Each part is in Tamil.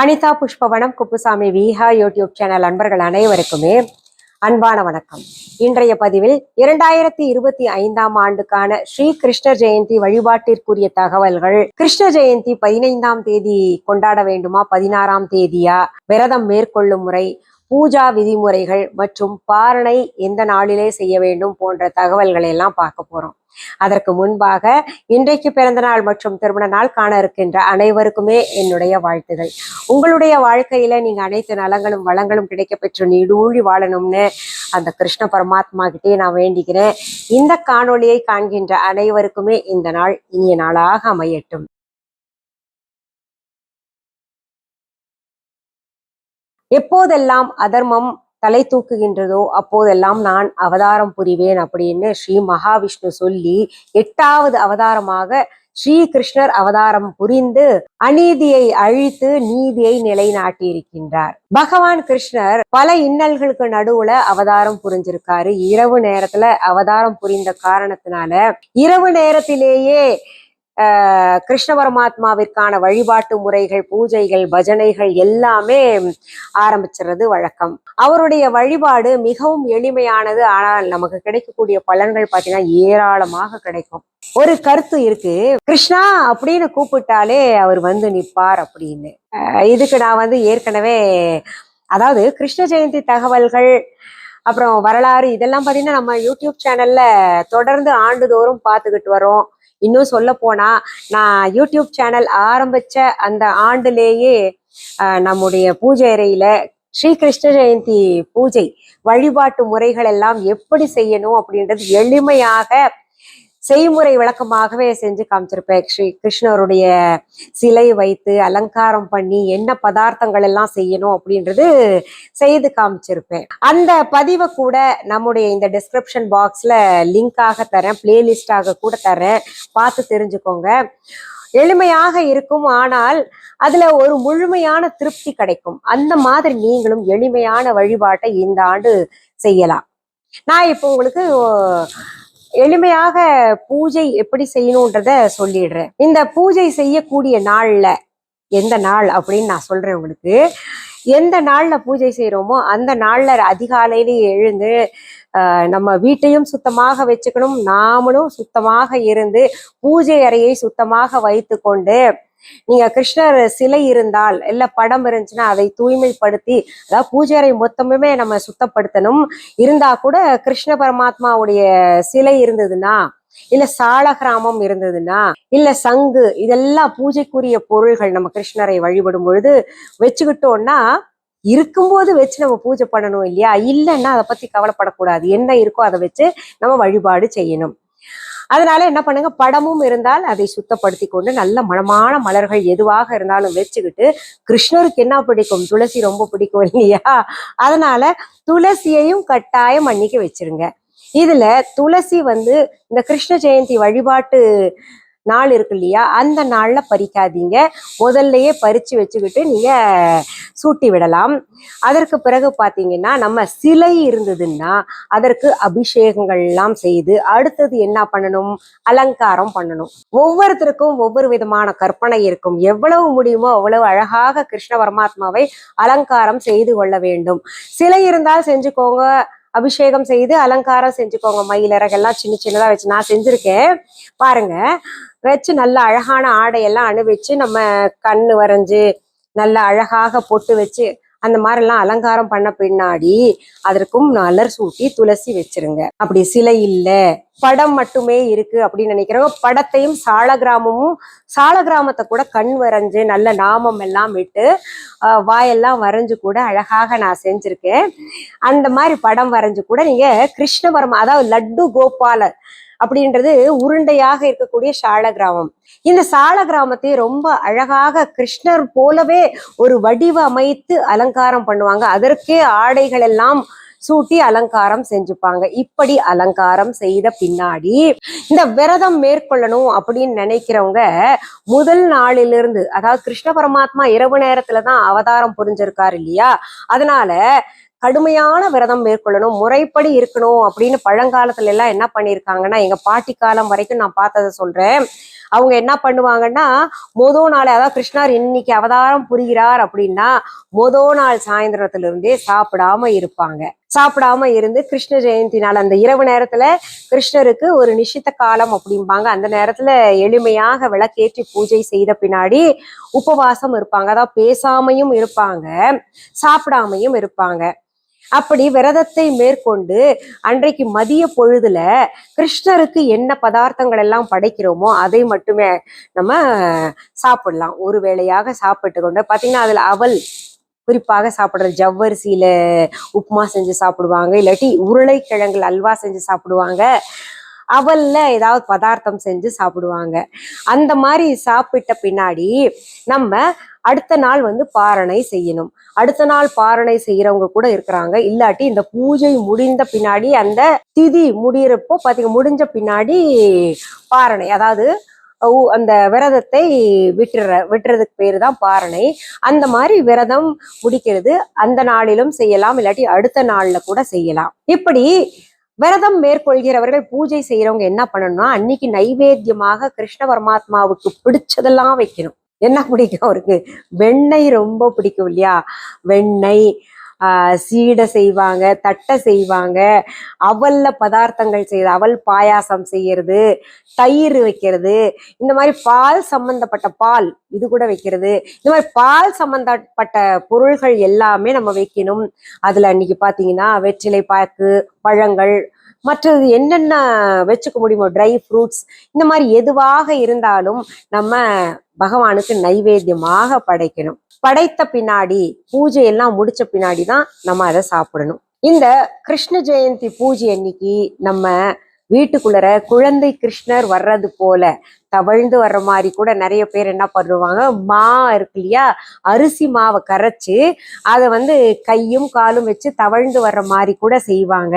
அனிதா புஷ்பவனம் குப்புசாமி விஹா யூடியூப் சேனல் அன்பர்கள் அனைவருக்குமே அன்பான வணக்கம். இன்றைய பதிவில் இரண்டாயிரத்தி இருபத்தி ஐந்தாம் ஆண்டுக்கான ஸ்ரீ கிருஷ்ண ஜெயந்தி வழிபாட்டிற்குரிய தகவல்கள். கிருஷ்ண ஜெயந்தி பதினைந்தாம் தேதி கொண்டாட வேண்டுமா? பதினாறாம் தேதியா? விரதம் மேற்கொள்ளும் முறை. பூஜா விதிமுறைகள் மற்றும் பாரணை எந்த நாளிலே செய்ய வேண்டும் போன்ற தகவல்களை எல்லாம் பார்க்க போறோம். அதற்கு முன்பாக இன்றைக்கு பிறந்த நாள் மற்றும் திருமண நாள் காண இருக்கின்ற அனைவருக்குமே என்னுடைய வாழ்த்துகள். உங்களுடைய வாழ்க்கையில நீங்க அனைத்து நலங்களும் வளங்களும் கிடைக்க பெற்று நீடூழி வாழணும்னு அந்த கிருஷ்ண பரமாத்மா கிட்டே நான் வேண்டிக்கிறேன். இந்த காணொளியை காண்கின்ற அனைவருக்குமே இந்த நாள் இனிய நாளாக அமையட்டும். எப்போதெல்லாம் அதர்மம் தலை தூக்குகின்றதோ அப்போதெல்லாம் நான் அவதாரம் புரிவேன் அப்படின்னு ஸ்ரீ மகாவிஷ்ணு சொல்லி எட்டாவது அவதாரமாக ஸ்ரீ கிருஷ்ணர் அவதாரம் புரிந்து அநீதியை அழித்து நீதியை நிலைநாட்டி இருக்கின்றார் பகவான் கிருஷ்ணர் பல இன்னல்களுக்கு நடுவுல அவதாரம் புரிஞ்சிருக்காரு. இரவு நேரத்துல அவதாரம் புரிந்த காரணத்தினால இரவு நேரத்திலேயே கிருஷ்ண பரமாத்மாவிற்கான வழிபாட்டு முறைகள் பூஜைகள் பஜனைகள் எல்லாமே ஆரம்பிச்சிடுறது வழக்கம். அவருடைய வழிபாடு மிகவும் எளிமையானது. ஆனால் நமக்கு கிடைக்கக்கூடிய பலன்கள் பார்த்தீங்கன்னா ஏராளமாக கிடைக்கும். ஒரு கருத்து இருக்கு. கிருஷ்ணா அப்படின்னு கூப்பிட்டாலே அவர் வந்து நிற்பார் அப்படின்னு. இதுக்கு நான் வந்து ஏற்கனவே அதாவது கிருஷ்ண ஜெயந்தி தகவல்கள் அப்புறம் வரலாறு இதெல்லாம் பார்த்தீங்கன்னா நம்ம யூடியூப் சேனல்ல தொடர்ந்து ஆண்டுதோறும் பார்த்துக்கிட்டு வரோம். இன்னும் சொல்ல போனா நான் யூடியூப் சேனல் ஆரம்பிச்ச அந்த ஆண்டுலேயே நம்முடைய பூஜை அறையில ஸ்ரீ கிருஷ்ண ஜெயந்தி பூஜை வழிபாட்டு முறைகள் எல்லாம் எப்படி செய்யணும் அப்படின்றது எளிமையாக செய்முறை விளக்கமாகவே செஞ்சு காமிச்சிருப்பேன். ஸ்ரீ கிருஷ்ணருடைய சிலை வைத்து அலங்காரம் பண்ணி என்ன பதார்த்தங்கள் எல்லாம் செய்யணும் அப்படின்றது செய்து காமிச்சிருப்பேன். அந்த பதிவை கூட நம்முடைய இந்த டிஸ்கிரிப்ஷன் பாக்ஸ்ல லிங்காக தரேன். பிளேலிஸ்டாக கூட தரேன். பார்த்து தெரிஞ்சுக்கோங்க. எளிமையாக இருக்கும். ஆனால் அதுல ஒரு முழுமையான திருப்தி கிடைக்கும். அந்த மாதிரி நீங்களும் எளிமையான வழிபாட்டை இந்த ஆண்டு செய்யலாம். நான் இப்போ உங்களுக்கு எளிமையாக பூஜை எப்படி செய்யணுன்றத சொல்லிடுறேன். இந்த பூஜை செய்யக்கூடிய நாள்ல எந்த நாள் அப்படின்னு நான் சொல்றேன் உங்களுக்கு. எந்த நாள்ல பூஜை செய்யறோமோ அந்த நாள்ல அதிகாலையிலேயே எழுந்து நம்ம வீட்டையும் சுத்தமாக வச்சுக்கணும். நாமளும் சுத்தமாக இருந்து பூஜை அறையை சுத்தமாக வைத்து கொண்டு நீங்க கிருஷ்ணர் சிலை இருந்தால் இல்ல படம் இருந்துச்சுன்னா அதை தூய்மைப்படுத்தி அதாவது பூஜை மொத்தமுமே நம்ம சுத்தப்படுத்தணும். இருந்தா கூட கிருஷ்ண பரமாத்மாவுடைய சிலை இருந்ததுன்னா இல்ல சாலகிராமம் இருந்ததுன்னா இல்ல சங்கு இதெல்லாம் பூஜைக்குரிய பொருள்கள் நம்ம கிருஷ்ணரை வழிபடும் பொழுது வச்சுக்கிட்டோம்னா இருக்கும்போது வச்சு நம்ம பூஜை பண்ணணும் இல்லையா? இல்லைன்னா அதை பத்தி கவலைப்படக்கூடாது. என்ன இருக்கோ அதை வச்சு நம்ம வழிபாடு செய்யணும். அதனால என்ன பண்ணுங்க? படமும் இருந்தால் அதை சுத்தப்படுத்தி கொண்டு நல்ல மனமான மலர்கள் எதுவாக இருந்தாலும் வச்சுக்கிட்டு கிருஷ்ணருக்கு என்ன பிடிக்கும்? துளசி ரொம்ப பிடிக்கும் இல்லையா? அதனால துளசியையும் கட்டாயம் அன்னைக்கு வச்சிருங்க. இதுல துளசி வந்து இந்த கிருஷ்ண ஜெயந்தி வழிபாட்டு நாள் இருக்கு இல்லையா? அந்த நாளில் பறிக்காதீங்க. முதல்லையே பறித்து வச்சுக்கிட்டு நீங்கள் சூட்டி விடலாம். அதற்கு பிறகு பார்த்தீங்கன்னா நம்ம சிலை இருந்ததுன்னா அதற்கு அபிஷேகங்கள்லாம் செய்து அடுத்தது என்ன பண்ணணும்? அலங்காரம் பண்ணணும். ஒவ்வொருத்தருக்கும் ஒவ்வொரு விதமான கற்பனை இருக்கும். எவ்வளவு முடியுமோ அவ்வளவு அழகாக கிருஷ்ண பரமாத்மாவை அலங்காரம் செய்து கொள்ள வேண்டும். சிலை இருந்தால் செஞ்சுக்கோங்க. அபிஷேகம் செய்து அலங்காரம் செஞ்சுக்கோங்க. மயிலிறகெல்லாம் சின்ன சின்னதாக வச்சு நான் செஞ்சுருக்கேன். பாருங்க. வச்சு நல்ல அழகான ஆடையெல்லாம் அணிவிச்சு நம்ம கண்ணு வரைஞ்சு நல்ல அழகாக பொட்டு வச்சு அந்த மாதிரிலாம் அலங்காரம் பண்ண பின்னாடி அதற்கும் மலர் சூட்டி துளசி வச்சிருங்க. அப்படி சிலை இல்ல. படம் மட்டுமே இருக்கு அப்படின்னு நினைக்கிறவங்க படத்தையும் சாலகிராமமும் சாலகிராமத்தை கூட கண் வரைஞ்சு நல்ல நாமம் எல்லாம் விட்டு வாயெல்லாம் வரைஞ்சு கூட அழகாக நான் செஞ்சிருக்கேன். அந்த மாதிரி படம் வரைஞ்சு கூட நீங்க கிருஷ்ண அதாவது லட்டு கோபாலர் அப்படின்றது உருண்டையாக இருக்கக்கூடிய சால கிராமம் இந்த சால கிராமத்தை ரொம்ப அழகாக கிருஷ்ணர் போலவே ஒரு வடிவமைத்து அலங்காரம் பண்ணுவாங்க. அதற்கே ஆடைகள் எல்லாம் சூட்டி அலங்காரம் செஞ்சுப்பாங்க. இப்படி அலங்காரம் செய்த பின்னாடி இந்த விரதம் மேற்கொள்ளணும் அப்படின்னு நினைக்கிறவங்க முதல் நாளிலிருந்து அதாவது கிருஷ்ண பரமாத்மா இரவு நேரத்துல தான் அவதாரம் புரிஞ்சிருக்காரு இல்லையா? அதனால கடுமையான விரதம் மேற்கொள்ளணும் முறைப்படி இருக்கணும் அப்படின்னு பழங்காலத்துல எல்லாம் என்ன பண்ணியிருக்காங்கன்னா எங்க பாட்டி காலம் வரைக்கும் நான் பார்த்ததை சொல்றேன். அவங்க என்ன பண்ணுவாங்கன்னா மொதோ நாள் அதாவது கிருஷ்ணர் இன்னைக்கு அவதாரம் புரிகிறார் அப்படின்னா மொதோ நாள் சாயந்தரத்துல இருந்தே சாப்பிடாம இருப்பாங்க. சாப்பிடாம இருந்து கிருஷ்ண ஜெயந்தி நாள் அந்த இரவு நேரத்துல கிருஷ்ணருக்கு ஒரு நிஷித்த காலம் அப்படிம்பாங்க. அந்த நேரத்துல எளிமையாக விளக்கேற்றி பூஜை செய்த பின்னாடி உபவாசம் இருப்பாங்க. அதாவது பேசாமையும் இருப்பாங்க சாப்பிடாமையும் இருப்பாங்க. அப்படி விரதத்தை மேற்கொண்டு அன்றைக்கு மதிய பொழுதுல கிருஷ்ணருக்கு என்ன பதார்த்தங்கள் எல்லாம் படைக்கிறோமோ அதை மட்டுமே நம்ம சாப்பிடலாம். ஒரு வேளையாக சாப்பிட்டு கொண்டு பாத்தீங்கன்னா அதுல அவல் குறிப்பாக சாப்பிடுற ஜவ்வரிசியில உப்புமா செஞ்சு சாப்பிடுவாங்க இல்லாட்டி உருளைக்கிழங்குல அல்வா செஞ்சு சாப்பிடுவாங்க. அவல்ல ஏதாவது பதார்த்தம் செஞ்சு சாப்பிடுவாங்க. அந்த மாதிரி சாப்பிட்ட பின்னாடி நம்ம அடுத்த நாள் வந்து பாரணை செய்யணும். அடுத்த நாள் பாரணை செய்யறவங்க கூட இருக்கிறாங்க. இல்லாட்டி இந்த பூஜை முடிந்த பின்னாடி அந்த திதி முடியிறப்போ பாத்தீங்க முடிஞ்ச பின்னாடி பாரணை. அதாவது அந்த விரதத்தை விட்டுற விட்டுறதுக்கு பேரு தான் பாரணை. அந்த மாதிரி விரதம் முடிக்கிறது. அந்த நாளிலும் செய்யலாம். இல்லாட்டி அடுத்த நாள்ல கூட செய்யலாம். இப்படி விரதம் மேற்கொள்கிறவர்கள் பூஜை செய்யறவங்க என்ன பண்ணணும்னா அன்னைக்கு நைவேத்தியமாக கிருஷ்ண பரமாத்மாவுக்கு பிடிச்சதெல்லாம் வைக்கணும். என்ன பிடிக்கும் அவருக்கு? வெண்ணெய் ரொம்ப பிடிக்கும் இல்லையா? வெண்ணெய் சீடை செய்வாங்க தட்டை செய்வாங்க அவல்ல பதார்த்தங்கள் செய்யுது அவல் பாயாசம் செய்யறது தயிர் வைக்கிறது இந்த மாதிரி பால் சம்பந்தப்பட்ட பால் இது கூட வைக்கிறது இந்த மாதிரி பால் சம்பந்தப்பட்ட பொருள்கள் எல்லாமே நம்ம வைக்கணும். அதுல அன்னைக்கு பாத்தீங்கன்னா வெற்றிலை பாக்கு பழங்கள் மற்றது என்னென்ன வச்சுக்க முடியுமோ ட்ரை ஃப்ரூட்ஸ் இந்த மாதிரி எதுவாக இருந்தாலும் நம்ம பகவானுக்கு நைவேத்தியமாக படைக்கணும். படைத்த பின்னாடி பூஜை எல்லாம் முடிச்ச பின்னாடி தான் நம்ம அதை சாப்பிடணும். இந்த கிருஷ்ண ஜெயந்தி பூஜை அன்னைக்கு நம்ம வீட்டுக்குள்ளற குழந்தை கிருஷ்ணர் வர்றது போல தவழ்ந்து வர்ற மாதிரி கூட நிறைய பேர் என்ன பண்ணுவாங்க மா இருக்கு இல்லையா அரிசி மாவை கரைச்சு அதை வந்து கையும் காலும் வச்சு தவழ்ந்து வர்ற மாதிரி கூட செய்வாங்க.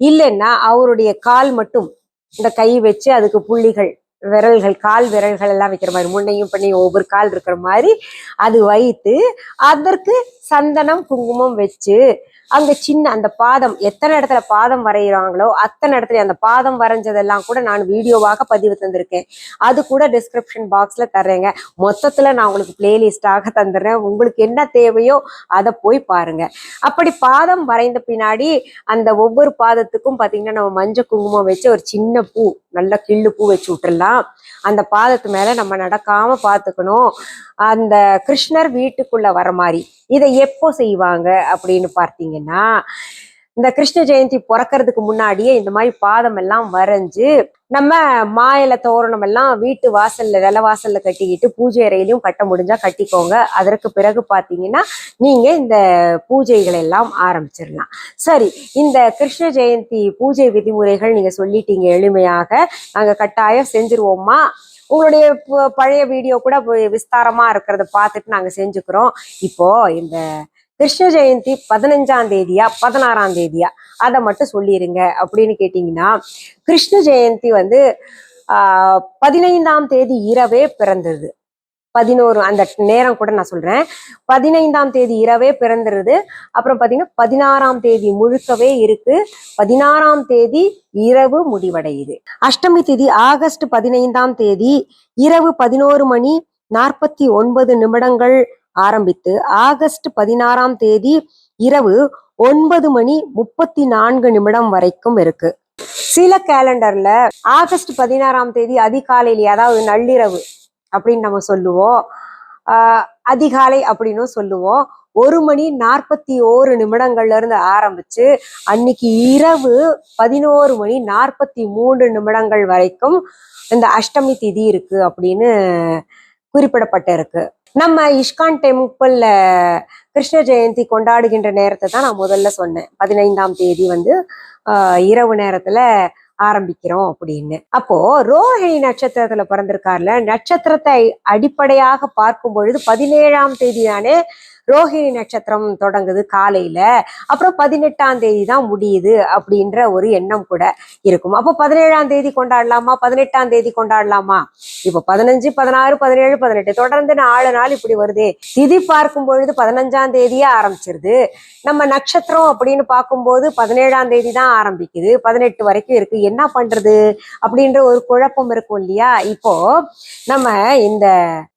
இல்லைன்னா அவருடைய கால் மட்டும் இந்த கை வச்சு அதுக்கு புள்ளிகள் விரல்கள் கால் விரல்கள் எல்லாம் வைக்கிற மாதிரி முன்னையும் பின்னையும் ஒவ்வொரு கால் இருக்கிற மாதிரி அது வைத்து அதற்கு சந்தனம் குங்குமம் வச்சு அந்த சின்ன அந்த பாதம் எத்தனை இடத்துல பாதம் வரைகிறாங்களோ அத்தனை இடத்துல அந்த பாதம் வரைஞ்சதெல்லாம் கூட நான் வீடியோவாக பதிவு தந்திருக்கேன். அது கூட டிஸ்கிரிப்ஷன் பாக்ஸ்ல தர்றேங்க. மொத்தத்துல நான் உங்களுக்கு பிளேலிஸ்டாக தந்துடுறேன். உங்களுக்கு என்ன தேவையோ அதை போய் பாருங்க. அப்படி பாதம் வரைந்த பின்னாடி அந்த ஒவ்வொரு பாதத்துக்கும் பாத்தீங்கன்னா நம்ம மஞ்சள் குங்குமம் வச்சு ஒரு சின்ன பூ நல்ல கிள்ளு பூ வச்சு விட்டுடலாம் அந்த பாதத்து மேல நம்ம நடக்காம பாத்துக்கணும். அந்த கிருஷ்ணர் வீட்டுக்குள்ள வர மாதிரி இதை எப்போ செய்வாங்க அப்படின்னு பார்த்தீங்கன்னா இந்த கிருஷ்ண ஜெயந்தி பிறக்கறதுக்கு முன்னாடியே இந்த மாதிரி பாதம் எல்லாம் வரைஞ்சு நம்ம மாயில தோரணம் எல்லாம் வீட்டு வாசல்ல நில வாசல்ல கட்டிக்கிட்டு பூஜை அறையிலையும் கட்ட முடிஞ்சா கட்டிக்கோங்க. அதற்கு பிறகு பாத்தீங்கன்னா நீங்க இந்த பூஜைகள் எல்லாம் ஆரம்பிச்சிடலாம். சரி இந்த கிருஷ்ண ஜெயந்தி பூஜை விதிமுறைகள் நீங்க சொல்லிட்டீங்க எளிமையாக. நாங்க கட்டாயம் செஞ்சிருவோமா? உங்களுடைய பழைய வீடியோ கூட விஸ்தாரமா இருக்கிறத பார்த்துட்டு நாங்க செஞ்சுக்கிறோம். இப்போ இந்த கிருஷ்ண ஜெயந்தி பதினஞ்சாம் தேதியா பதினாறாம் தேதியா? அதை மட்டும் சொல்லிடுங்க அப்படின்னு கேட்டீங்கன்னா கிருஷ்ண ஜெயந்தி வந்து ஆஹ் பதினைந்தாம் தேதி இரவே பிறந்தது. பதினோரு அந்த நேரம் கூட நான் சொல்றேன். பதினைந்தாம் தேதி இரவே பிறந்துருது அப்புறம் பார்த்தீங்கன்னா பதினாறாம் தேதி முழுக்கவே இருக்கு. பதினாறாம் தேதி இரவு முடிவடையுது. அஷ்டமி தேதி ஆகஸ்ட் பதினைந்தாம் தேதி இரவு பதினோரு மணி நாற்பத்தி ஒன்பது நிமிடங்கள் ஆரம்பித்து ஆகஸ்ட் பதினாறாம் தேதி இரவு ஒன்பது மணி முப்பத்தி நான்கு நிமிடம் வரைக்கும் இருக்கு. சில கேலண்டர்ல ஆகஸ்ட் பதினாறாம் தேதி அதிகாலையிலே அதாவது நள்ளிரவு அப்படின்னு நம்ம சொல்லுவோம். அதிகாலை அப்படின்னும் சொல்லுவோம். ஒரு மணி நாற்பத்தி ஓரு நிமிடங்கள்ல இருந்து ஆரம்பிச்சு அன்னைக்கு இரவு பதினோரு மணி நாற்பத்தி மூன்று நிமிடங்கள் வரைக்கும் இந்த அஷ்டமி திதி இருக்கு அப்படின்னு குறிப்பிடப்பட்டிருக்கு. நம்ம இஷ்கான் டெம்பிள்ல கிருஷ்ண ஜெயந்தி கொண்டாடுகின்ற நேரத்தை தான் நான் முதல்ல சொன்னேன். பதினைந்தாம் தேதி வந்து இரவு நேரத்துல ஆரம்பிக்கிறோம் அப்படின்னு. அப்போ ரோஹிணி நட்சத்திரத்துல பிறந்திருக்காருல நட்சத்திரத்தை அடிப்படையாக பார்க்கும் பொழுது பதினேழாம் தேதி தானே ரோஹிணி நட்சத்திரம் தொடங்குது காலையில. அப்புறம் பதினெட்டாம் தேதி தான் முடியுது அப்படின்ற ஒரு எண்ணம் கூட இருக்கும். அப்போ பதினேழாம் தேதி கொண்டாடலாமா? பதினெட்டாம் தேதி கொண்டாடலாமா? இப்போ பதினஞ்சு பதினாறு பதினேழு பதினெட்டு தொடர்ந்து நாலு நாள் இப்படி வருதே. திதி பார்க்கும் பொழுது பதினஞ்சாம் தேதியே ஆரம்பிச்சிருது. நம்ம நட்சத்திரம் அப்படின்னு பார்க்கும்போது பதினேழாம் தேதி தான் ஆரம்பிக்குது. பதினெட்டு வரைக்கும் இருக்கு. என்ன பண்றது? அப்படின்ற ஒரு குழப்பம் இருக்கும் இல்லையா? இப்போ நம்ம இந்த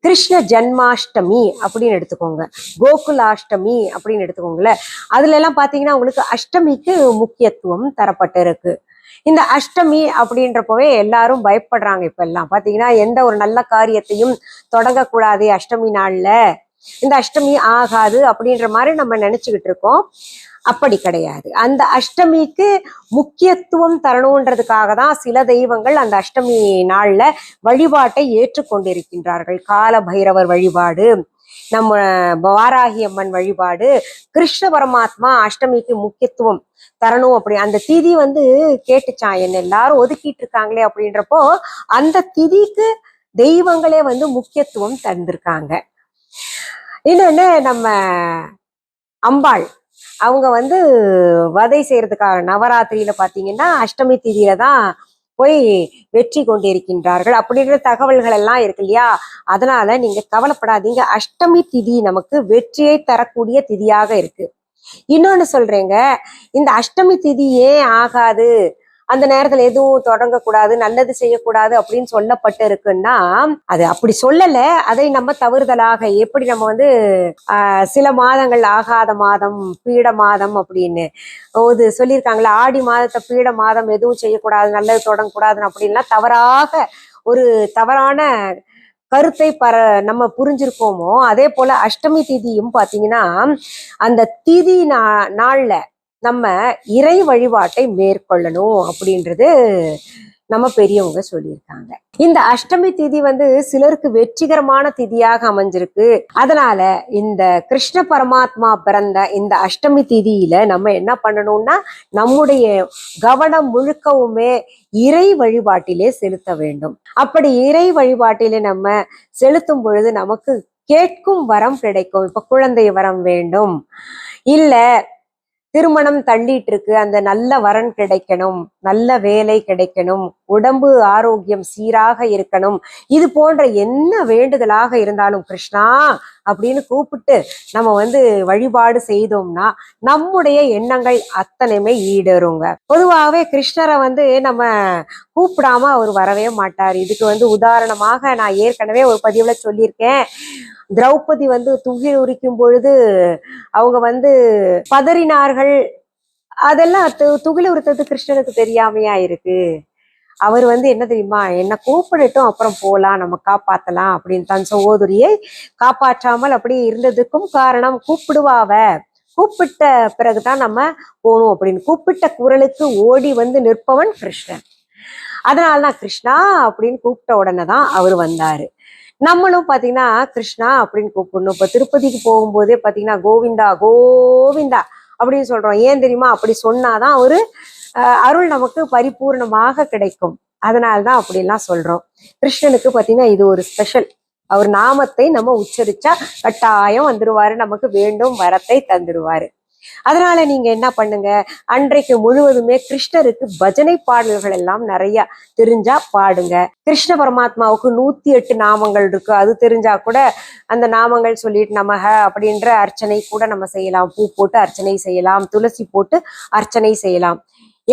கிருஷ்ண ஜன்மாஷ்டமி அப்படின்னு எடுத்துக்கோங்க. கோ கோகுலாஷ்டமி அப்படின்னு எடுத்துக்கோங்களேன். அதுல எல்லாம் பாத்தீங்கன்னா உங்களுக்கு அஷ்டமிக்கு முக்கியத்துவம் தரப்பட்டு இருக்கு இந்த அஷ்டமி அப்படின்றப்பவே எல்லாரும் பயப்படுறாங்க இப்ப எல்லாம் பாத்தீங்கன்னா எந்த ஒரு நல்ல காரியத்தையும் தொடங்கக்கூடாது அஷ்டமி நாள்ல. இந்த அஷ்டமி ஆகாது அப்படின்ற மாதிரி நம்ம நினைச்சுக்கிட்டு இருக்கோம். அப்படி கிடையாது. அந்த அஷ்டமிக்கு முக்கியத்துவம் தரணுன்றதுக்காக தான் சில தெய்வங்கள் அந்த அஷ்டமி நாள்ல வழிபாட்டை ஏற்றுக்கொண்டிருக்கின்றார்கள். கால பைரவர் வழிபாடு நம்ம வாராகி அம்மன் வழிபாடு கிருஷ்ண பரமாத்மா அஷ்டமிக்கு முக்கியத்துவம் தரணும் அப்படி. அந்த திதி வந்து கேட்டுச்சான் என்ன எல்லாரும் ஒதுக்கிட்டு இருக்காங்களே அப்படின்றப்போ அந்த திதிக்கு தெய்வங்களே வந்து முக்கியத்துவம் தந்திருக்காங்க. இன்னொன்னு நம்ம அம்பாள். அவங்க வந்து வதை செய்யறதுக்காக நவராத்திரியில பாத்தீங்கன்னா அஷ்டமி திதியில தான் போய் வெற்றி கொண்டிருக்கின்றார்கள் அப்படின்ற தகவல்கள் எல்லாம் இருக்கு இல்லையா? அதனால நீங்க கவலைப்படாதீங்க. அஷ்டமி திதி நமக்கு வெற்றியை தரக்கூடிய திதியாக இருக்கு. இன்னொன்னு சொல்றேங்க. இந்த அஷ்டமி திதி ஏன் ஆகாது? அந்த நேரத்துல எதுவும் தொடங்கக்கூடாது நல்லது செய்யக்கூடாது அப்படின்னு சொல்லப்பட்டு இருக்குன்னா அது அப்படி சொல்லல. அதை நம்ம தவறுதலாக எப்படி நம்ம வந்து சில மாதங்கள் ஆகாத மாதம் பீட மாதம் அப்படின்னு இது சொல்லியிருக்காங்களா ஆடி மாதத்தை பீட மாதம் எதுவும் செய்யக்கூடாது நல்லது தொடங்கக்கூடாதுன்னு அப்படின்லாம் தவறாக ஒரு தவறான கருத்தை பர நம்ம புரிஞ்சிருக்கோமோ அதே போல அஷ்டமி திதியும் பாத்தீங்கன்னா அந்த திதி நா நாள்ல நம்ம இறை வழிபாட்டை மேற்கொள்ளணும் அப்படின்றது நம்ம பெரியவங்க சொல்லியிருக்காங்க. இந்த அஷ்டமி திதி வந்து சிலருக்கு வெற்றிகரமான திதியாக அமைஞ்சிருக்கு. அதனால இந்த கிருஷ்ண பரமாத்மா பிறந்த இந்த அஷ்டமி திதியில நம்ம என்ன பண்ணணும்னா நம்முடைய கவனம் முழுக்கவுமே இறை வழிபாட்டிலே செலுத்த வேண்டும். அப்படி இறை வழிபாட்டிலே நம்ம செலுத்தும் பொழுது நமக்கு கேட்கும் வரம் கிடைக்கும். இப்ப குழந்தை வரம் வேண்டும். இல்லை திருமணம் தள்ளிட்டு இருக்கு. அந்த நல்ல வரன் கிடைக்கணும். நல்ல வேலை கிடைக்கணும். உடம்பு ஆரோக்கியம் சீராக இருக்கணும். இது போன்ற என்ன வேண்டுதலாக இருந்தாலும் கிருஷ்ணா அப்படின்னு கூப்பிட்டு நம்ம வந்து வழிபாடு செய்தோம்னா நம்முடைய எண்ணங்கள் அத்தனையுமே ஈடேறுங்க. பொதுவாகவே கிருஷ்ணரை வந்து நம்ம கூப்பிடாம அவர் வரவே மாட்டார். இதுக்கு வந்து உதாரணமாக நான் ஏற்கனவே ஒரு பதிவுல சொல்லியிருக்கேன். திரௌபதி வந்து துகில் உரிக்கும் பொழுது அவங்க வந்து பதறினார்கள். அதெல்லாம் து- துகில் உரித்தது கிருஷ்ணனுக்கு தெரியாமையா இருக்கு? அவர் வந்து என்ன தெரியுமா? என்ன கூப்பிடட்டும் அப்புறம் போலாம் நம்ம காப்பாத்தலாம் அப்படின்னு தன் சகோதரியை காப்பாற்றாமல் அப்படி இருந்ததுக்கும் காரணம் கூப்பிடுவாவ கூப்பிட்ட பிறகுதான் நம்ம போகணும் அப்படின்னு. கூப்பிட்ட குரலுக்கு ஓடி வந்து நிற்பவன் கிருஷ்ணன். அதனாலதான் கிருஷ்ணா அப்படின்னு கூப்பிட்ட உடனே தான் அவர் வந்தாரு. நம்மளும் பாத்தீங்கன்னா கிருஷ்ணா அப்படின்னு கூப்பிடணும். இப்ப திருப்பதிக்கு போகும்போதே பாத்தீங்கன்னா கோவிந்தா கோவிந்தா அப்படின்னு சொல்றோம். ஏன் தெரியுமா? அப்படி சொன்னாதான் ஒரு அருள் நமக்கு பரிபூர்ணமாக கிடைக்கும். அதனால்தான் அப்படிலாம் சொல்றோம். கிருஷ்ணனுக்கு பாத்தீங்கன்னா இது ஒரு ஸ்பெஷல் அவர் நாமத்தை நம்ம உச்சரிச்சா கட்டாயம் வந்துருவாரு நமக்கு வேண்டும் வரத்தை தந்துடுவாரு அதனால நீங்க என்ன பண்ணுங்க? அன்றைக்கு முழுவதுமே கிருஷ்ணருக்கு பஜனை பாடல்கள் எல்லாம் நிறைய தெரிஞ்சா பாடுங்க. கிருஷ்ண பரமாத்மாவுக்கு நூத்தி எட்டு நாமங்கள் இருக்கு. அது தெரிஞ்சா கூட அந்த நாமங்கள் சொல்லிட்டு நமக அப்படின்ற அர்ச்சனை கூட நம்ம செய்யலாம். பூ போட்டு அர்ச்சனை செய்யலாம். துளசி போட்டு அர்ச்சனை செய்யலாம்.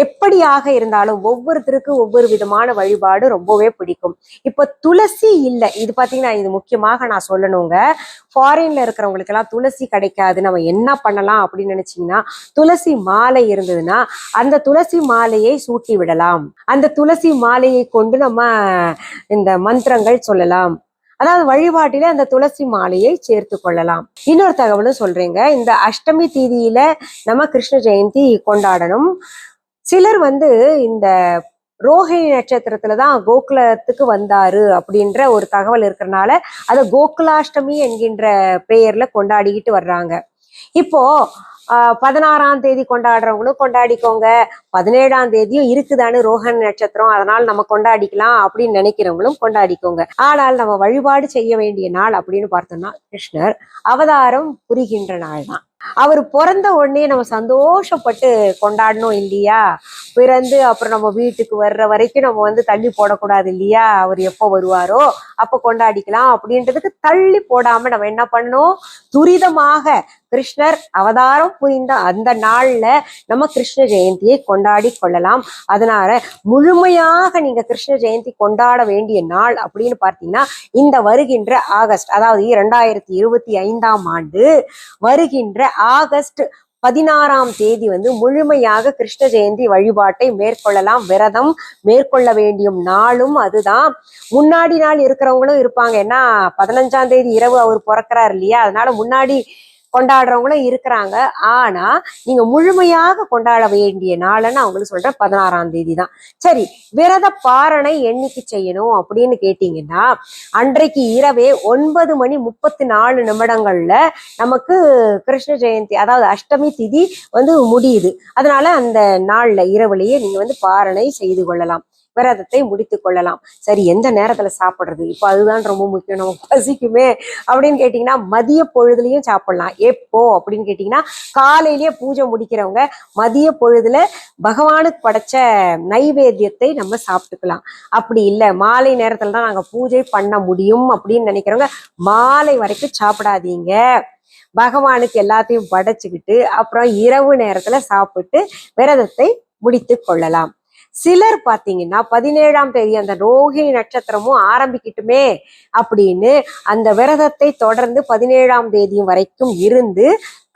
எப்படியாக இருந்தாலும் ஒவ்வொருத்தருக்கும் ஒவ்வொரு விதமான வழிபாடு ரொம்பவே பிடிக்கும். இப்ப துளசி இல்லை. இது பாத்தீங்கன்னா இது முக்கியமாக நான் சொல்லணுங்க. ஃபாரின்ல இருக்கிறவங்களுக்கு எல்லாம் துளசி கிடைக்காது. நம்ம என்ன பண்ணலாம் அப்படின்னு நினைச்சீங்கன்னா துளசி மாலை இருந்ததுன்னா அந்த துளசி மாலையை சூட்டி விடலாம். அந்த துளசி மாலையை கொண்டு நம்ம இந்த மந்திரங்கள் சொல்லலாம். அதாவது வழிபாட்டிலே அந்த துளசி மாலையை சேர்த்து கொள்ளலாம். இன்னொரு தகவலும் சொல்றேங்க. இந்த அஷ்டமி தீதியில நம்ம கிருஷ்ண ஜெயந்தி கொண்டாடணும். சிலர் வந்து இந்த ரோஹிணி நட்சத்திரத்துல தான் கோகுலத்துக்கு வந்தாரு அப்படின்ற ஒரு தகவல் இருக்கிறனால அதை கோகுலாஷ்டமி என்கின்ற பெயர்ல கொண்டாடிக்கிட்டு வர்றாங்க. இப்போ பதினாறாம் தேதி கொண்டாடுறவங்களும் கொண்டாடிக்கோங்க. பதினேழாம் தேதியும் இருக்குதானு ரோஹன் நட்சத்திரம் அதனால் நம்ம கொண்டாடிக்கலாம் அப்படின்னு நினைக்கிறவங்களும் கொண்டாடிக்கோங்க. ஆனால் நம்ம வழிபாடு செய்ய வேண்டிய நாள் அப்படின்னு பார்த்தோம்னா கிருஷ்ணர் அவதாரம் புரிகின்ற நாள் தான் அவர் பிறந்த உடனே நம்ம சந்தோஷப்பட்டு கொண்டாடணும் இல்லையா? பிறந்து அப்புறம் நம்ம வீட்டுக்கு வர்ற வரைக்கும் நம்ம வந்து தள்ளி போடக்கூடாது இல்லையா? அவர் எப்போ வருவாரோ அப்ப கொண்டாடிக்கலாம் அப்படின்றதுக்கு தள்ளி போடாம நம்ம என்ன பண்ணணும்? துரிதமாக கிருஷ்ணர் அவதாரம் புரிந்த அந்த நாள்ல நம்ம கிருஷ்ண ஜெயந்தியை கொண்டாடி கொள்ளலாம். அதனால முழுமையாக நீங்க கிருஷ்ண ஜெயந்தி கொண்டாட வேண்டிய நாள் அப்படின்னு பார்த்தீங்கன்னா இந்த வருகின்ற ஆகஸ்ட் அதாவது இரண்டாயிரத்தி இருபத்தி ஐந்தாம் ஆண்டு வருகின்ற ஆகஸ்ட் பதினாறாம் தேதி வந்து முழுமையாக கிருஷ்ண ஜெயந்தி வழிபாட்டை மேற்கொள்ளலாம். விரதம் மேற்கொள்ள வேண்டிய நாளும் அதுதான். முன்னாடி நாள் இருக்கிறவங்களும் இருப்பாங்க. ஏன்னா பதினஞ்சாம் தேதி இரவு அவர் பிறக்கிறார் இல்லையா? அதனால முன்னாடி கொண்டாடுறவங்களும் இருக்கிறாங்க. ஆனா நீங்க முழுமையாக கொண்டாட வேண்டிய நாள்னு அவங்களுக்கு சொல்றேன் பதினாறாம் தேதி தான் சரி விரத பாரணை என்னைக்கு செய்யணும் அப்படின்னு கேட்டீங்கன்னா அன்றைக்கு இரவே ஒன்பது மணி முப்பத்தி நாலு நிமிடங்கள்ல நமக்கு கிருஷ்ண ஜெயந்தி அதாவது அஷ்டமி திதி வந்து முடியுது. அதனால அந்த நாள்ல இரவுலயே நீங்க வந்து பாரணை செய்து கொள்ளலாம். விரதத்தை முடித்து கொள்ளலாம். சரி எந்த நேரத்துல சாப்பிடுறது? இப்போ அதுதான் ரொம்ப முக்கியம். நமக்கு பசிக்குமே அப்படின்னு கேட்டிங்கன்னா மதிய பொழுதுலயும் சாப்பிடலாம். எப்போ? அப்படின்னு கேட்டிங்கன்னா காலையிலேயே பூஜை முடிக்கிறவங்க மதிய பொழுதுல பகவானுக்கு படைச்ச நைவேத்தியத்தை நம்ம சாப்பிட்டுக்கலாம். அப்படி இல்லை மாலை நேரத்துல தான் நாங்க பூஜை பண்ண முடியும் அப்படின்னு நினைக்கிறவங்க மாலை வரைக்கும் சாப்பிடாதீங்க. பகவானுக்கு எல்லாத்தையும் படைச்சுக்கிட்டு அப்புறம் இரவு நேரத்துல சாப்பிட்டு விரதத்தை முடித்து கொள்ளலாம். சிலர் பார்த்தீங்கன்னா பதினேழாம் தேதி அந்த ரோஹிணி நட்சத்திரமும் ஆரம்பிக்கட்டுமே அப்படின்னு அந்த விரதத்தை தொடர்ந்து பதினேழாம் தேதி வரைக்கும் இருந்து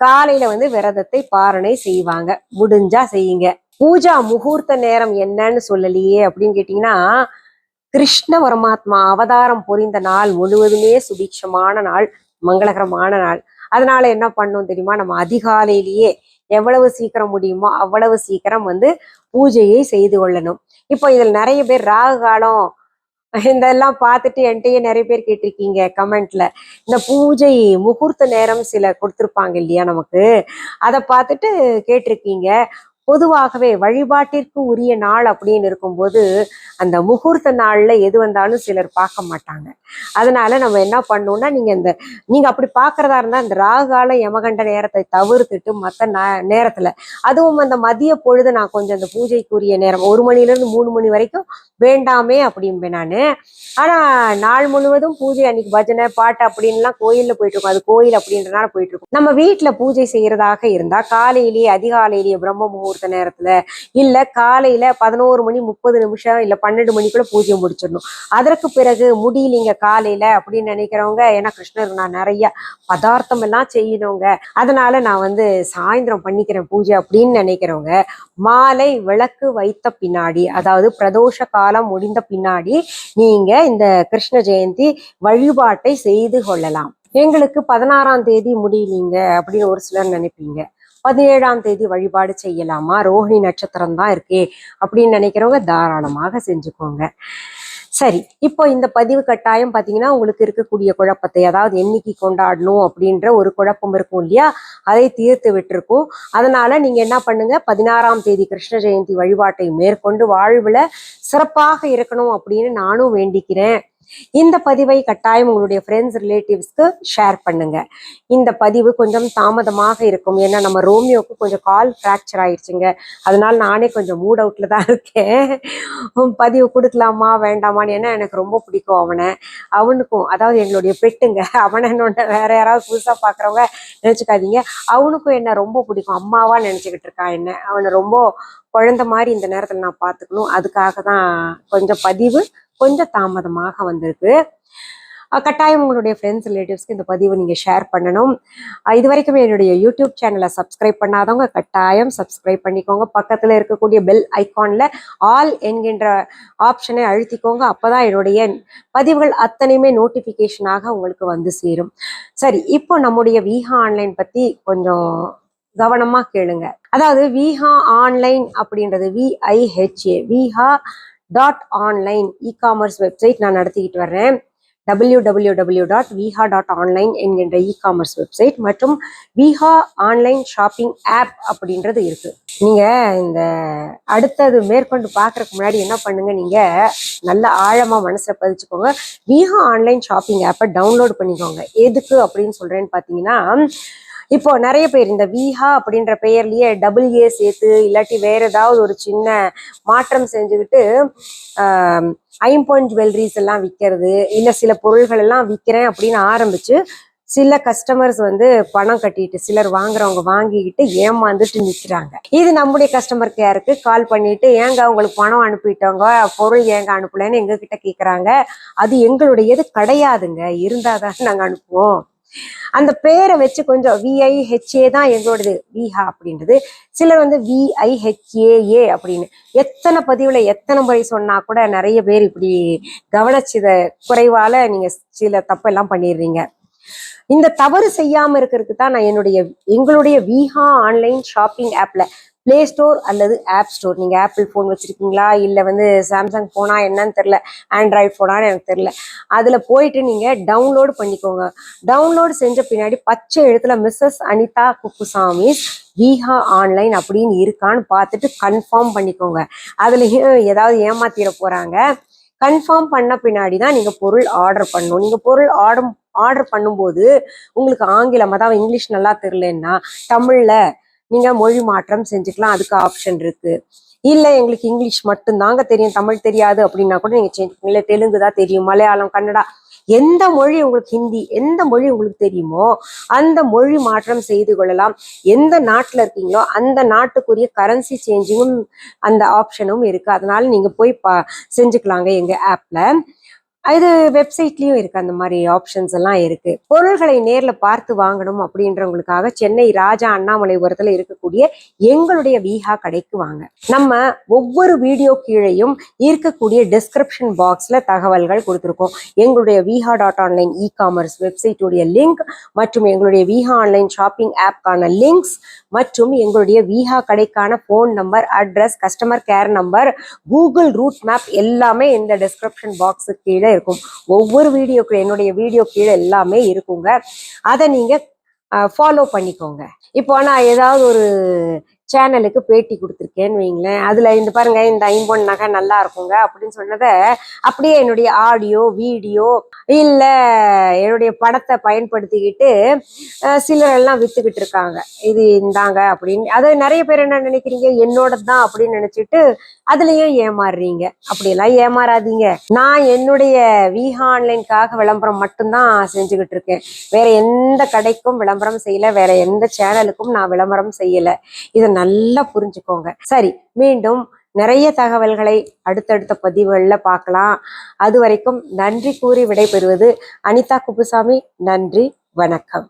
காலையில வந்து விரதத்தை பாரணை செய்வாங்க. முடிஞ்சா செய்யுங்க. பூஜா முகூர்த்த நேரம் என்னன்னு சொல்லலையே அப்படின்னு கேட்டீங்கன்னா கிருஷ்ண பரமாத்மா அவதாரம் புரிந்த நாள் முழுவதுமே சுபிக்ஷமான நாள் மங்களகரமான நாள். அதனால என்ன பண்ணோம் தெரியுமா? நம்ம அதிகாலையிலேயே எவ்வளவு சீக்கிரம் முடியுமோ அவ்வளவு சீக்கிரம் வந்து பூஜையை செய்து கொள்ளணும். இப்போ இதில் நிறைய பேர் ராகு காலம் இதெல்லாம் பார்த்துட்டு என்கிட்டயே நிறைய பேர் கேட்டிருக்கீங்க கமெண்ட்ல. இந்த பூஜை முகூர்த்த நேரம் சில கொடுத்துருப்பாங்க இல்லையா நமக்கு? அதை பார்த்துட்டு கேட்டிருக்கீங்க. பொதுவாகவே வழிபாட்டிற்கு உரிய நாள் அப்படின்னு இருக்கும்போது அந்த முகூர்த்த நாளில் எது வந்தாலும் சிலர் பார்க்க மாட்டாங்க. அதனால நம்ம என்ன பண்ணோம்னா நீங்க இந்த நீங்க அப்படி பார்க்குறதா இருந்தால் இந்த ராகால யமகண்ட நேரத்தை தவிர்த்துட்டு மற்ற நேரத்தில் அதுவும் அந்த மதிய பொழுது நான் கொஞ்சம் அந்த பூஜைக்குரிய நேரம் ஒரு மணில இருந்து மூணு மணி வரைக்கும் வேண்டாமே அப்படிம்பேன் நான். ஆனா நாள் முழுவதும் பூஜை அன்னைக்கு பஜனை பாட்டு அப்படின்லாம் கோயிலில் போயிட்டு இருக்கும் அது கோயில் அப்படின்றனால போயிட்டு இருக்கும் நம்ம வீட்டில் பூஜை செய்யறதாக இருந்தால் காலையிலேயே அதிகாலையிலேயே பிரம்ம முகூர்த்த நேரத்தில் இல்லை காலையில் பதினோரு மணி முப்பது நிமிஷம் இல்லை பன்னெண்டு மணிக்குள்ள பூஜையை முடிச்சிடணும். அதற்கு பிறகு முடியலைங்க காலையில அப்படின்னு நினைக்கிறவங்க ஏன்னா கிருஷ்ணருக்கு நான் நிறைய பதார்த்தம் எல்லாம் செய்யணுங்க. அதனால நான் வந்து சாயந்தரம் பண்ணிக்கிறேன் பூஜை அப்படின்னு நினைக்கிறவங்க மாலை விளக்கு வைத்த பின்னாடி அதாவது பிரதோஷ காலம் முடிந்த பின்னாடி நீங்க இந்த கிருஷ்ண ஜெயந்தி வழிபாட்டை செய்து கொள்ளலாம். எங்களுக்கு பதினாறாம் தேதி முடியலீங்க அப்படின்னு ஒரு சிலர் நினைப்பீங்க. பதினேழாம் தேதி வழிபாடு செய்யலாமா? ரோஹிணி நட்சத்திரம் தான் இருக்கே அப்படின்னு நினைக்கிறவங்க தாராளமாக செஞ்சுக்கோங்க. சரி இப்போ இந்த பதிவு கட்டாயம் பார்த்தீங்கன்னா உங்களுக்கு இருக்கக்கூடிய குழப்பத்தை அதாவது என்னைக்கு கொண்டாடணும் அப்படின்ற ஒரு குழப்பம் இருக்கும் இல்லையா? அதை தீர்த்து விட்டுருக்கும். அதனால நீங்க என்ன பண்ணுங்க? பதினாறாம் தேதி கிருஷ்ண ஜெயந்தி வழிபாட்டை மேற்கொண்டு வாழ்வுல சிறப்பாக இருக்கணும் அப்படின்னு நானும் வேண்டிக்கிறேன். இந்த பதிவை கட்டாயம் உங்களுடைய ஃப்ரெண்ட்ஸ் ரிலேட்டிவ்ஸ்க்கு ஷேர் பண்ணுங்க. இந்த பதிவு கொஞ்சம் தாமதமாக இருக்கும். ஏன்னா நம்ம ரோமியோக்கு கொஞ்சம் கால் ஃப்ராக்சர் ஆயிடுச்சுங்க. அதனால நானே கொஞ்சம் மூட் அவுட்ல தான் இருக்கேன். பதிவு கொடுக்கலாமா வேண்டாமான்னு ஏன்னா எனக்கு ரொம்ப பிடிக்கும் அவனை. அவனுக்கும் அதாவது எங்களுடைய பெட்டுங்க. அவனை என்னோட வேற யாராவது புதுசா பாக்குறவங்க நினைச்சுக்காதீங்க. அவனுக்கும் என்ன ரொம்ப பிடிக்கும். அம்மாவா நினைச்சுக்கிட்டு இருக்கான் என்ன? அவனை ரொம்ப குழந்தை மாதிரி இந்த நேரத்தில் நான் பார்த்துக்கணும் அதுக்காக தான் கொஞ்சம் பதிவு கொஞ்சம் தாமதமாக வந்திருக்கு. கட்டாயம் உங்களுடைய ஃப்ரெண்ட்ஸ் ரிலேட்டிவ்ஸ்க்கு இந்த பதிவு நீங்கள் ஷேர் பண்ணணும். இது வரைக்கும் என்னுடைய யூடியூப் சேனலை சப்ஸ்கிரைப் பண்ணாதவங்க கட்டாயம் சப்ஸ்கிரைப் பண்ணிக்கோங்க. பக்கத்தில் இருக்கக்கூடிய பெல் ஐக்கானில் ஆல் என்கின்ற ஆப்ஷனை அழுத்திக்கோங்க. அப்பதான் என்னுடைய பதிவுகள் அத்தனையுமே நோட்டிஃபிகேஷனாக உங்களுக்கு வந்து சேரும். சரி இப்போ நம்முடைய விஹா ஆன்லைன் பற்றி கொஞ்சம் கவனமாக கேளுங்க. அதாவது விஹா ஆன்லைன் அப்படின்றது V I H A Viha dot online e commerce website நான் நடத்திக்கிட்டு வர்றேன். W W W dot Viha dot online என்கின்ற இ காமர்ஸ் வெப்சைட் மற்றும் விஹா ஆன்லைன் ஷாப்பிங் ஆப் அப்படின்றது இருக்கு. நீங்க இந்த அடுத்தது மேற்கொண்டு பார்க்கறதுக்கு முன்னாடி என்ன பண்ணுங்க? நீங்க நல்ல ஆழமா மனசுல பதிச்சுக்கோங்க. விஹா ஆன்லைன் ஷாப்பிங் ஆப்பை டவுன்லோட் பண்ணிக்கோங்க. எதுக்கு அப்படின்னு சொல்றேன்னு பார்த்தீங்கன்னா இப்போ நிறைய பேர் இந்த விஹா அப்படின்ற பெயர்லயே டபுள் ஏ சேர்த்து இல்லாட்டி வேற ஏதாவது ஒரு சின்ன மாற்றம் செஞ்சுக்கிட்டு ஐம்பாயிண்ட் ஐம்பொன் ஜுவல்லரிஸ் எல்லாம் விற்கிறது இல்லை சில பொருள்கள் எல்லாம் விற்கிறேன் அப்படின்னு ஆரம்பிச்சு சில கஸ்டமர்ஸ் வந்து பணம் கட்டிட்டு சிலர் வாங்குறவங்க வாங்கிக்கிட்டு ஏமாந்துட்டு நிற்கிறாங்க இது நம்முடைய கஸ்டமர் கேருக்கு கால் பண்ணிட்டு ஏங்க அவங்களுக்கு பணம் அனுப்பிட்டவங்க பொருள் ஏங்க அனுப்பலன்னு எங்ககிட்ட கேட்குறாங்க அது எங்களுடையது கிடையாதுங்க இருந்தாதான் நாங்கள் அனுப்புவோம். அந்த பேரை வச்சு கொஞ்சம் விஐஹெச்ஏ தான் எங்களோடது விஹா அப்படின்றது. சிலர் வந்து விஐஹெச்ஏஏ அப்படின்னு. எத்தனை பதிவுல எத்தனை முறை சொன்னா கூட நிறைய பேர் இப்படி கவனிச்சத குறைவால நீங்க சில தப்பெல்லாம் பண்ணிடுறீங்க. இந்த தவறு செய்யாம இருக்கிறதுக்கு தான் நான் என்னுடைய எங்களுடைய விஹா ஆன்லைன் ஷாப்பிங் ஆப்ல பிளே ஸ்டோர் அல்லது ஆப் ஸ்டோர் நீங்கள் ஆப்பிள் ஃபோன் வச்சுருக்கீங்களா? இல்லை வந்து சாம்சங் ஃபோனா என்னன்னு தெரில ஆண்ட்ராய்ட் ஃபோனான்னு எனக்கு தெரில அதில் போயிட்டு நீங்கள் டவுன்லோடு பண்ணிக்கோங்க. டவுன்லோடு செஞ்ச பின்னாடி பச்சை எழுத்துல மிஸ்ஸஸ் அனிதா குப்புசாமி வீஹா ஆன்லைன் அப்படின்னு இருக்கான்னு பார்த்துட்டு கன்ஃபார்ம் பண்ணிக்கோங்க. அதுலேயும் ஏதாவது ஏமாத்திட போகிறாங்க கன்ஃபார்ம் பண்ண பின்னாடி தான் நீங்கள் பொருள் ஆர்டர் பண்ணணும். நீங்கள் பொருள் ஆர்டர் ஆர்டர் பண்ணும்போது உங்களுக்கு ஆங்கிலம் அதாவது இங்கிலீஷ் நல்லா தெரிலன்னா தமிழில் நீங்க மொழி மாற்றம் செஞ்சுக்கலாம் அதுக்கு ஆப்ஷன் இருக்கு. இல்லை எங்களுக்கு இங்கிலீஷ் மட்டும்தாங்க தெரியும் தமிழ் தெரியாது அப்படின்னா கூட நீங்கள் சேஞ்ச் இல்லை தெலுங்கு தான் தெரியும் மலையாளம் கன்னடா எந்த மொழி உங்களுக்கு ஹிந்தி எந்த மொழி உங்களுக்கு தெரியுமோ அந்த மொழி மாற்றம் செய்து கொள்ளலாம். எந்த நாட்டில் இருக்கீங்களோ அந்த நாட்டுக்குரிய கரன்சி சேஞ்சிங்கும் அந்த ஆப்ஷனும் இருக்குது அதனால நீங்கள் போய் பா செஞ்சுக்கலாங்க எங்கள் ஆப்பில் இது வெப்சைட்லயும் இருக்கு. அந்த மாதிரி ஆப்ஷன்ஸ் எல்லாம் இருக்கு. பொருள்களை நேர்ல பார்த்து வாங்கணும் அப்படின்றவங்களுக்காக சென்னை ராஜா அண்ணாமலைபுரத்துல இருக்கக்கூடிய எங்களுடைய விஹா கடைக்கு வாங்க. நம்ம ஒவ்வொரு வீடியோ கீழேயும் இருக்கக்கூடிய டிஸ்கிரிப்ஷன் பாக்ஸ்ல தகவல்கள் கொடுத்துருக்கோம். எங்களுடைய Viha dot online e commerce வெப்சைட்டுடைய link மற்றும் எங்களுடைய விஹா ஆன்லைன் ஷாப்பிங் ஆப்கான லிங்க்ஸ் மற்றும் எங்களுடைய Viha கடைக்கான phone number address customer care number Google route map எல்லாமே இந்த டிஸ்கிரிப்ஷன் பாக்ஸு கீழே இருக்கும். ஒவ்வொரு வீடியோக்கு என்னுடைய வீடியோ கீழே எல்லாமே இருக்குங்க. அதை நீங்க ஃபாலோ பண்ணிக்கோங்க. இப்போ நான் ஏதாவது ஒரு சேனலுக்கு பேட்டி கொடுத்துருக்கேன்னு வைங்களேன். அதில் இந்த பாருங்க இந்த ஐம்பொன் நகை நல்லா இருக்குங்க அப்படின்னு சொன்னதை அப்படியே என்னுடைய ஆடியோ வீடியோ இல்லை என்னுடைய படத்தை பயன்படுத்திக்கிட்டு அஹ், சிலர் எல்லாம் வித்துக்கிட்டு இருக்காங்க. இது இந்தாங்க அப்படின்னு. அது நிறைய பேர் என்ன நினைக்கிறீங்க? என்னோட தான் அப்படின்னு நினச்சிட்டு அதுலயும் ஏமாறுறீங்க. அப்படியெல்லாம் ஏமாறாதீங்க. நான் என்னுடைய விஹா ஆன்லைனுக்காக விளம்பரம் மட்டும்தான் செஞ்சுக்கிட்டு இருக்கேன். வேற எந்த கடைக்கும் விளம்பரம் செய்யலை. வேற எந்த சேனலுக்கும் நான் விளம்பரம் செய்யலை. இதை நல்லா புரிஞ்சுக்கோங்க. சரி மீண்டும் நிறைய தகவல்களை அடுத்தடுத்த பதிவுகளில் பார்க்கலாம். அது வரைக்கும் நன்றி கூறி விடைபெறுவது அனிதா குப்புசாமி. நன்றி வணக்கம்.